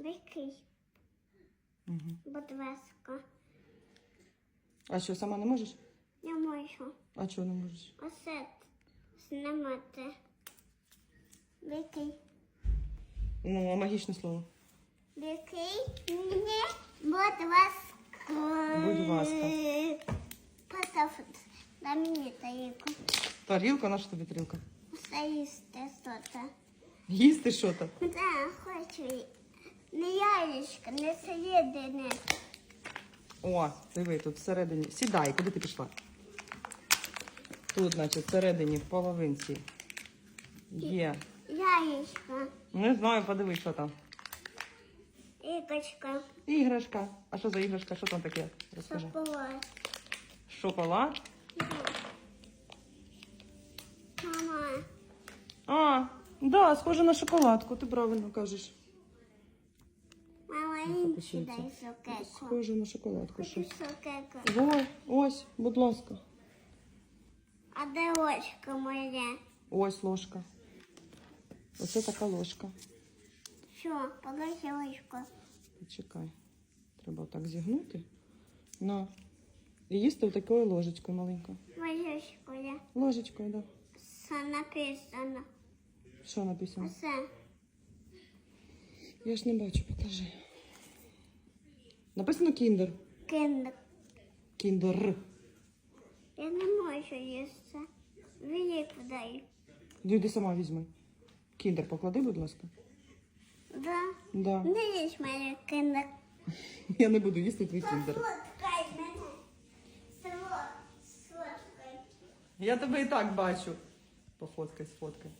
Який? Угу. Будь ласка. А що, сама не можеш? Я можу. А чого не можеш? Оце знімати. Який? Ну, а магічне слово. Який мені, будь ласка. Будь ласка. Поставь на мені тарілку. Тарілка, наша тобі тарілка. Все їсти що-то. Їсти що то? Да, хочу. Не яєчко, не середини. О, диви, тут всередині. Сідай, куди ти пішла? Тут, значить, всередині, в половинці. Є. Яєчко, Не знаю, подивись, що там. ігочка, Іграшка. А що за іграшка? Що там таке? Розкажи. шоколад. Шоколад. Мама, А, да, схоже на шоколадку, ти правильно кажеш. Інші дай. Схоже на шоколадку Хочу. Во, ось, будь ласка. А де ложка моя? Ось ложка. Оце така ложка. Що, погаси ложку. Почекай. Треба так зігнути. На. І їсти такою ложечкою маленькою. Ложечку я. Ложечкою, да. Все написано. Що написано? Все. Я ж не бачу, покажи. Написано кіндер. Киндер. Кіндер. Я не можу їсти. Велику дай. Йди сама візьми. Кіндер поклади, будь ласка. Да? Да. Не їсть мене киндер. Я не буду їсти твій кіндер. Я тебе і так бачу. Пофоткай, сфоткай.